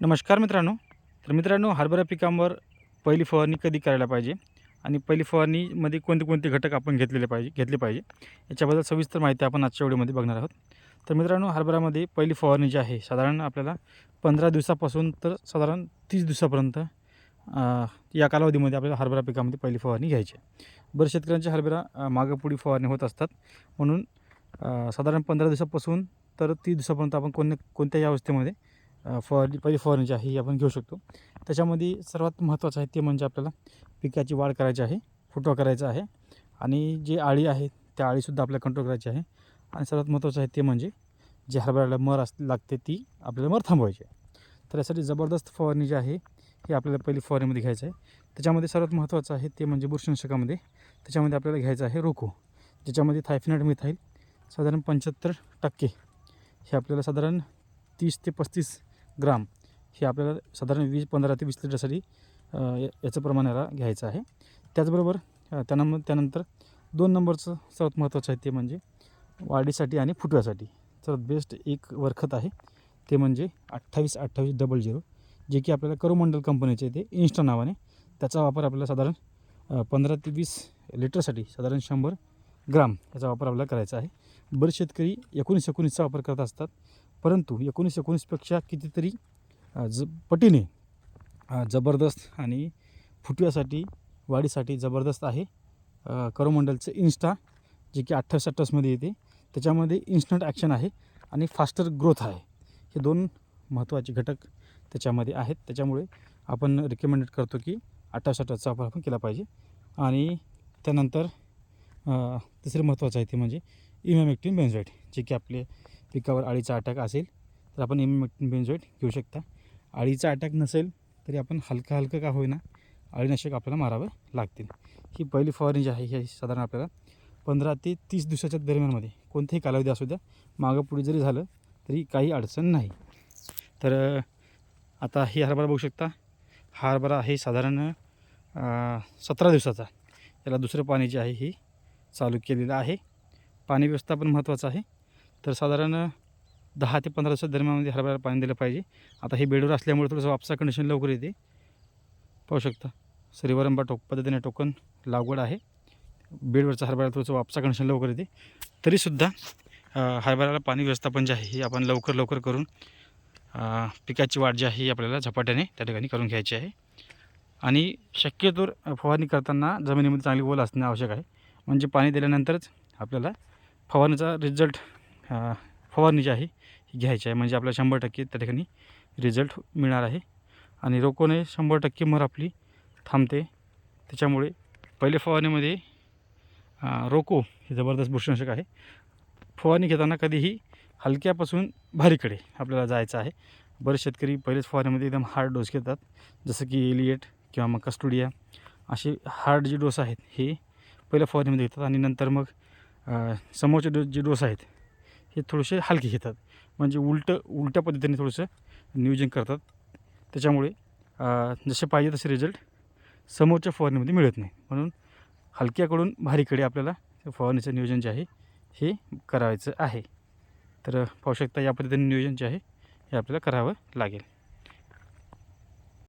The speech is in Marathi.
नमस्कार मित्रांनो. तर मित्रांनो हरभरा पिकांवर पहिली फवारणी कधी करायला पाहिजे? आणि पहिली फवारणीमध्ये कोणते कोणते घटक आपण घेतलेले पाहिजे घेतले पाहिजे? याच्याबद्दल सविस्तर माहिती आपण आजच्या व्हिडिओमध्ये बघणार आहोत. तर मित्रांनो हरभरामध्ये पहिली फवारणी जी आहे साधारण आपल्याला पंधरा दिवसापासून तर साधारण तीस दिवसापर्यंत या कालावधीमध्ये आपल्याला हरभरा पिकामध्ये पहिली फवारणी घ्यायची आहे. बरं शेतकऱ्यांची हरभरा अं, मागं पुढी फवारणी होत असतात. म्हणून साधारण पंधरा दिवसापासून तर तीस दिवसापर्यंत आपण कोण कोणत्याही अवस्थेमध्ये फवारणी पहिली फवारणी जी आहे ही आपण घेऊ शकतो. त्याच्यामध्ये सर्वात महत्त्वाचं आहे ते म्हणजे आपल्याला पिकाची वाढ करायची आहे फुटवा करायचा आहे आणि जी आळी आहे त्या आळीसुद्धा आपल्याला कंट्रोल करायची आहे. आणि सर्वात महत्त्वाचं आहे ते म्हणजे जे हरभऱ्याला मर अस लागते ती आपल्याला मर थांबवायची आहे. तर यासाठी जबरदस्त फवारणी जी आहे ही आपल्याला पहिली फवारणीमध्ये घ्यायचं आहे. त्याच्यामध्ये सर्वात महत्त्वाचं आहे ते म्हणजे बुरशीनाशकामध्ये त्याच्यामध्ये आपल्याला घ्यायचं आहे रोको ज्याच्यामध्ये थायफिनाइड मिथाईल साधारण पंच्याहत्तर टक्के. हे आपल्याला साधारण तीस ते पस्तीस ग्राम हे आपल्याला साधारण वीस पंधरा ते वीस लिटरसाठी याचं प्रमाण याला घ्यायचं आहे. त्याचबरोबर त्यानं त्यानंतर दोन नंबरचं सर्वात महत्त्वाचं आहे ते म्हणजे वाढीसाठी आणि फुटव्यासाठी. सर्वात बेस्ट एक वरखत आहे ते म्हणजे अठ्ठावीस अठ्ठावीस डबल झिरो जे की आपल्याला करोमंडल कंपनीचे ते इन्स्टा नावाने त्याचा वापर आपल्याला साधारण पंधरा ते वीस लिटरसाठी साधारण शंभर ग्राम याचा वापर आपल्याला करायचा आहे. बरेच शेतकरी एकोणीस एकोणीसचा वापर करत असतात. परंतु एकोणीस एकोणीसपेक्षा कितीतरी ज पटीने जबरदस्त आणि फुटव्यासाठी वाढीसाठी जबरदस्त आहे करमंडलचं करोमंडलचं इन्स्टा जे की अठ्ठावीस अठ्ठावीसमध्ये येते. त्याच्यामध्ये इन्स्टंट ॲक्शन आहे आणि फास्टर ग्रोथ आहे. हे दोन महत्त्वाचे घटक त्याच्यामध्ये आहेत. त्याच्यामुळे आपण रिकमेंडेड करतो की अठ्ठावीस अठ्ठावीसचा वापर आपण केला पाहिजे. आणि त्यानंतर तिसरं तिसरे महत्त्वाचं आहे ते म्हणजे इमॅमेक्टिन बेन्झॉईट जे की आपले पिकावर अळीचा अटॅक असेल तर आपण इमॅमेक्टिन घेऊ शकता. अळीचा अटॅक नसेल तरी आपण हलकं हलकं का होईना अळीनाशक आपल्याला मारावं लागतील. ही पहिली फवारणी जी आहे ही साधारण आपल्याला पंधरा ते तीस दिवसाच्या दरम्यानमध्ये कोणतेही कालावधी असू द्या मागं पुढे जरी झालं तरी काही अडचण नाही. तर आता ही हरभरा बघू शकता. हा हरभरा आहे साधारण सतरा दिवसाचा. याला दुसरं पाणी जे आहे हे चालू केलेलं आहे. पाणी व्यवस्थापन महत्त्वाचं आहे. तर साधारण दहा ते पंधरा दिवसात दरम्यानमध्ये हरभऱ्याला पाणी दिलं पाहिजे. आता हे बेडवर असल्यामुळे थोडंसं वापसा कंडिशन लवकर येते. पाहू शकता. श्रीवरंबा टोक पद्धतीने टोकन लागवड आहे. बेडवरचा हरभरा थोडंसं वापसा कंडिशन लवकर येते. तरीसुद्धा हरभऱ्याला पाणी व्यवस्थापन जे आहे हे आपण लवकर लवकर करून पिकाची वाढ जी आहे ही आपल्याला झपाट्याने त्या ठिकाणी करून घ्यायची आहे. आणि शक्यतो फवारणी करताना जमिनीमध्ये चांगली ओल असणे आवश्यक आहे. म्हणजे पाणी दिल्यानंतरच आपल्याला फवारणीचा रिझल्ट फवारणी जी आहे ही घ्यायची आहे. म्हणजे आपल्याला शंभर टक्के त्या ठिकाणी रिझल्ट मिळणार आहे. आणि रोकोने शंभर टक्के मर आपली थांबते. त्याच्यामुळे पहिले फवारणीमध्ये रोको हे जबरदस्त बुरशीनाशक आहे. फवारणी घेताना कधीही हलक्यापासून भारीकडे आपल्याला जायचं आहे. बरेच शेतकरी पहिलेच फवारणीमध्ये एकदम हार्ड डोस घेतात. जसं की एलिएट किंवा मग कस्टुडिया असे हार्ड जे डोस आहेत हे पहिल्या फवारणीमध्ये घेतात. आणि नंतर मग समोरचे डो जे डोस आहेत हे थोडेसे हलके घेतात. म्हणजे उलटं उलट्या पद्धतीने थोडंसं नियोजन करतात. त्याच्यामुळे जसे पाहिजे तसे रिझल्ट समोरच्या फवारणीमध्ये मिळत नाही. म्हणून हलक्याकडून भारीकडे आपल्याला फवारणीचं नियोजन जे आहे हे करायचं आहे. तर पाहू शकता या पद्धतीने नियोजन जे आहे हे आपल्याला करावं लागेल.